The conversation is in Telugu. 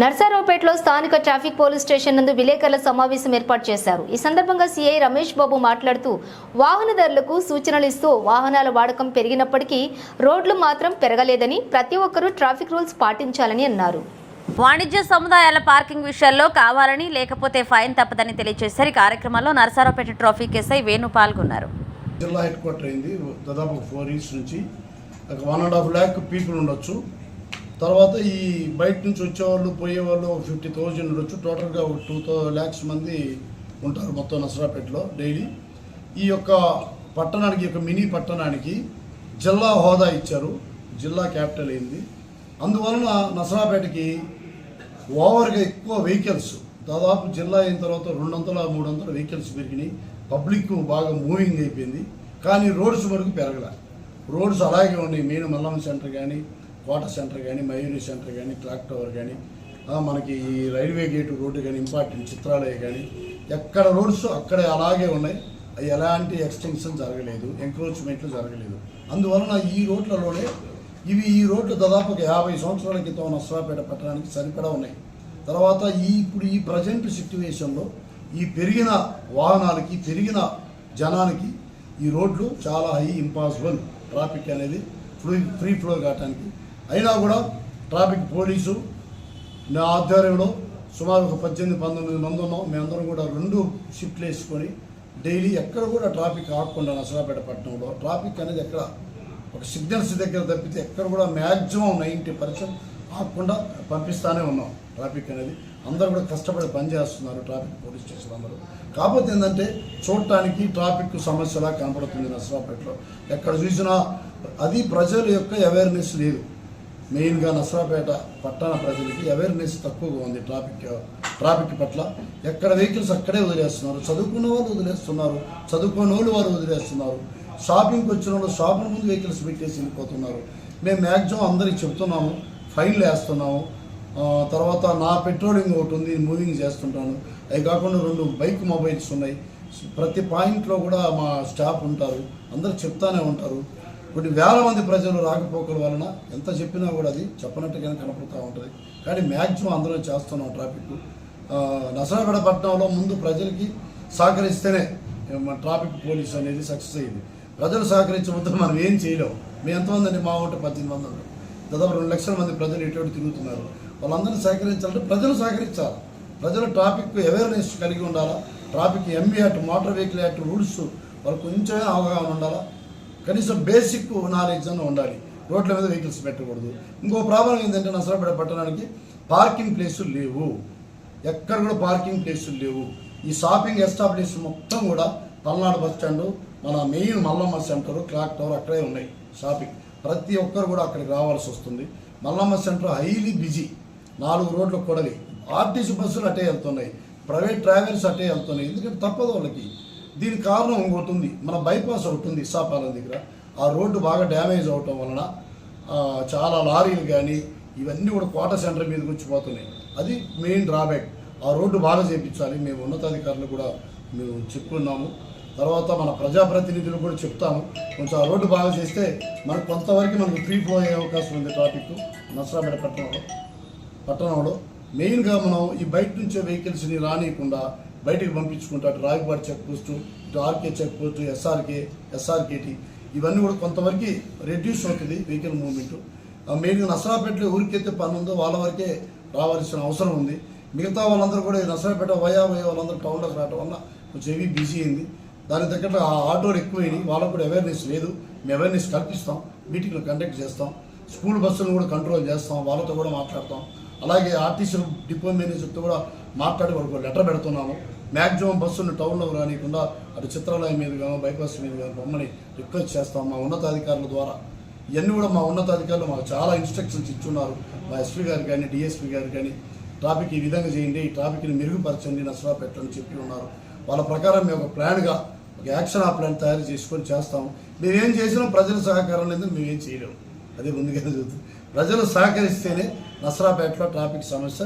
నర్సారావుపేటలో స్థానిక ట్రాఫిక్ పోలీస్ స్టేషన్ నందు విలేకరుల సమావేశం ఏర్పాటు చేశారు. ఈ సందర్భంగా సీఐ రమేష్ బాబు మాట్లాడుతూ వాహనదారులకు సూచనలు ఇస్తూ వాహనాల వాడకం పెరిగినప్పటికీ రోడ్లు మాత్రం పెరగలేదని ప్రతి ఒక్కరూ ట్రాఫిక్ రూల్స్ పాటించాలని అన్నారు. వాణిజ్య సముదాయాల పార్కింగ్ విషయాల్లో కావాలని లేకపోతే ఫైన్ తప్పదని తెలియజేశారు. ఈ కార్యక్రమంలో నరసరావుపేట ట్రాఫిక్ ఎస్ఐ వేణు పాల్గొన్నారు. జిల్లా హెడ్ క్వార్టర్ అయింది. దాదాపు ఫోర్ ఇయర్స్ నుంచి. ఒక one and half lakh people ఉండొచ్చు. తర్వాత ఈ బయట నుంచి వచ్చేవాళ్ళు పోయేవాళ్ళు ఒక ఫిఫ్టీ థౌజండ్ ఉండొచ్చు. టోటల్గా ఒక టూ థౌ ల్యాక్స్ మంది ఉంటారు మొత్తం నసరాపేటలో డైలీ. ఈ యొక్క పట్టణానికి యొక్క మినీ పట్టణానికి జిల్లా హోదా ఇచ్చారు. జిల్లా క్యాపిటల్ అయింది. అందువలన నసరాపేటకి ఓవర్గా ఎక్కువ వెహికల్స్ దాదాపు జిల్లా అయిన తర్వాత రెండొందల వందల వెహికల్స్ పెరిగినాయి. పబ్లిక్ బాగా మూవింగ్ అయిపోయింది. కానీ రోడ్స్ వరకు పెరగల. రోడ్స్ అలాగే ఉన్నాయి. మెయిన్ మల్లమ్మ సెంటర్ కానీ కోట సెంటర్ కానీ మయూరి సెంటర్ కానీ క్లాక్ టవర్ కానీ మనకి ఈ రైల్వే గేటు రోడ్డు కానీ ఇంపార్టెంట్ చిత్రాలయ కానీ ఎక్కడ రోడ్స్ అక్కడే అలాగే ఉన్నాయి. అవి ఎలాంటి ఎక్స్టెన్షన్ జరగలేదు ఎంక్రోచ్మెంట్లు జరగలేదు. అందువలన ఈ రోడ్లలోనే ఇవి ఈ రోడ్లు దాదాపు ఒక యాభై సంవత్సరాల క్రితం నర్సరాపేట పట్టడానికి సరిపడా ఉన్నాయి. తర్వాత ఈ ఇప్పుడు ఈ ప్రజెంట్ సిట్యువేషన్లో ఈ పెరిగిన వాహనాలకి పెరిగిన జనానికి ఈ రోడ్లు చాలా హై ఇంపాసిబుల్ ట్రాఫిక్ అనేది ఫ్లూ ఫ్రీ ఫ్లో కావడానికి అయినా కూడా ట్రాఫిక్ పోలీసు నా ఆధ్వర్యంలో సుమారు ఒక పద్దెనిమిది పంతొమ్మిది మంది ఉన్నాం. మేమందరం కూడా రెండు షిఫ్ట్లు వేసుకొని డైలీ ఎక్కడ కూడా ట్రాఫిక్ ఆకుండా నసరాపేట పట్టణంలో ట్రాఫిక్ అనేది ఎక్కడ ఒక సిగ్నల్స్ దగ్గర తప్పితే ఎక్కడ కూడా మ్యాక్సిమం నైంటీ పర్సెంట్ ఆకుండా పంపిస్తానే ఉన్నాం ట్రాఫిక్ అనేది. అందరూ కూడా కష్టపడి పనిచేస్తున్నారు ట్రాఫిక్ పోలీస్ స్టేషన్ అందరూ. కాకపోతే ఏంటంటే చూడటానికి ట్రాఫిక్ సమస్యలా కనపడుతుంది నసరాపేటలో ఎక్కడ చూసినా అది ప్రజల యొక్క అవేర్నెస్ లేదు. మెయిన్గా నసరాపేట పట్టణ ప్రజలకి అవేర్నెస్ తక్కువగా ఉంది ట్రాఫిక్ ట్రాఫిక్ పట్ల. ఎక్కడ వెహికల్స్ అక్కడే వదిలేస్తున్నారు. చదువుకున్న వాళ్ళు వదిలేస్తున్నారు. చదువుకున్న వాళ్ళు వారు వదిలేస్తున్నారు. షాపింగ్కి వచ్చిన వాళ్ళు షాపింగ్ ముందు వెహికల్స్ పెట్టేసి వెళ్ళిపోతున్నారు. మేము మ్యాక్సిమం అందరికి చెప్తున్నాము ఫైన్లు వేస్తున్నాము. తర్వాత నా పెట్రోలింగ్ ఒకటి ఉంది మూవింగ్ చేస్తుంటాను. అవి కాకుండా రెండు బైక్ మొబైల్స్ ఉన్నాయి. ప్రతి పాయింట్లో కూడా మా స్టాఫ్ ఉంటారు. అందరు చెప్తానే ఉంటారు. కొన్ని వేల మంది ప్రజలు రాకపోకల వలన ఎంత చెప్పినా కూడా అది చెప్పనట్టుగానే కనపడుతూ ఉంటుంది. కానీ మ్యాక్సిమం అందరూ చేస్తున్నాం ట్రాఫిక్. ఆ, పట్టణంలో ముందు ప్రజలకి సహకరిస్తేనే మన ట్రాఫిక్ పోలీస్ అనేది సక్సెస్ అయ్యింది. ప్రజలు సహకరించకపోతే మనం ఏం చేయలేం. మేము ఎంతమంది అండి మా ఊట పద్దెనిమిది మంది దాదాపు రెండు లక్షల మంది ప్రజలు ఎటువంటి తిరుగుతున్నారు. వాళ్ళందరినీ సహకరించాలంటే ప్రజలు సహకరించాలి. ప్రజలు ట్రాఫిక్ అవేర్నెస్ కలిగి ఉండాలా? Traffic MV act motor vehicle act rules వాళ్ళకు కొంచెమే అవగాహన ఉండాలా? కనీసం బేసిక్ నాలెడ్జ్ అని ఉండాలి. రోడ్ల మీద వెహికల్స్ పెట్టకూడదు. ఇంకో ప్రాబ్లం ఏంటంటే నసరాపేట పట్టణానికి పార్కింగ్ ప్లేసులు లేవు. ఎక్కడ కూడా పార్కింగ్ ప్లేసులు లేవు. ఈ షాపింగ్ ఎస్టాబ్లిష్ మొత్తం కూడా పల్నాడు బస్ స్టాండ్ మన main Mallamma centre clock tower అక్కడే ఉన్నాయి షాపింగ్ ప్రతి ఒక్కరు కూడా అక్కడికి రావాల్సి వస్తుంది. మల్లమ్మ సెంటర్ హైలీ బిజీ నాలుగు రోడ్లు కొడలి. ఆర్టీసీ బస్సులు అటే వెళ్తున్నాయి. ప్రైవేట్ ట్రావెల్స్ అటే వెళ్తున్నాయి. ఎందుకంటే తప్పదు వాళ్ళకి. దీనికి కారణం ఇంకోటి ఉంది మన బైపాస్ ఒకటి ఉంది ఇసాపాలెం దగ్గర. ఆ రోడ్డు బాగా డ్యామేజ్ అవటం వలన చాలా లారీలు కానీ ఇవన్నీ కూడా కోట సెంటర్ మీదకి వచ్చిపోతున్నాయి అది మెయిన్ డ్రాబ్యాక్. ఆ రోడ్డు బాగా చేయించాలి మేము ఉన్నతాధికారులు కూడా మేము చెప్పుకున్నాము. తర్వాత మన ప్రజాప్రతినిధులు కూడా చెప్తాము. కొంచెం ఆ రోడ్డు బాగా చేస్తే మనకు కొంతవరకు మనకు ఫ్రీ ఫ్లో అయ్యే అవకాశం ఉంది ట్రాఫిక్. నసరాపేట పట్టణంలో. పట్టణంలో. మెయిన్గా మనం ఈ బయట నుంచే వెహికల్స్ని రానియకుండా బయటికి పంపించుకుంటారు అటు రాయపాటి చెక్ పోస్ట్ ఇటు RK check post SRK SRKT ఇవన్నీ కూడా కొంతవరకు రెడ్యూస్ అవుతుంది వెహికల్ మూవ్మెంట్ మెయిన్గా నసరాపేటలో ఊరికైతే పని ఉందో వాళ్ళ వరకే రావాల్సిన అవసరం ఉంది. మిగతా వాళ్ళందరూ కూడా నసరాపేట వయా వయా వాళ్ళందరూ టౌన్లోకి రావడం వల్ల కొంచెం ఏవి బిజీ అయింది. దానికి తగ్గట్టు ఆ ఆటోలు ఎక్కువైనాయి వాళ్ళకు కూడా అవేర్నెస్ లేదు. మేము అవేర్నెస్ కల్పిస్తాం. మీటింగ్లు కండక్ట్ చేస్తాం. స్కూల్ బస్సులను కూడా కంట్రోల్ చేస్తాం. వాళ్ళతో కూడా మాట్లాడతాం. అలాగే ఆర్టీసీ డిపో మేనేజర్తో కూడా మాట్లాడి వాళ్ళకు లెటర్ పెడుతున్నాము. మ్యాక్సిమం బస్సును టౌన్లో రానియకుండా అటు చిత్రాలయం మీద కానీ బైపాస్ మీద కానీ బొమ్మని రిక్వెస్ట్ చేస్తాం మా ఉన్నతాధికారుల ద్వారా. ఇవన్నీ కూడా మా ఉన్నతాధికారులు మాకు చాలా ఇన్స్ట్రక్షన్స్ ఇచ్చున్నారు. మా ఎస్పీ గారు కానీ డిఎస్పీ గారు కానీ ట్రాఫిక్ ఈ విధంగా చేయండి ఈ ట్రాఫిక్ని మెరుగుపరచండి నష్టరా పెట్టండి చెప్పి ఉన్నారు. వాళ్ళ ప్రకారం మేము ఒక ప్లాన్గా ఒక యాక్షన్ ఆ ప్లాన్ తయారు చేసుకొని చేస్తాం. మేమేం చేసినా ప్రజల సహకారం లేదు మేమేం చేయలేము అదే ముందుగానే చూద్దాం ప్రజలు సహకరిస్తేనే నసరాపేటలో ట్రాఫిక్ సమస్య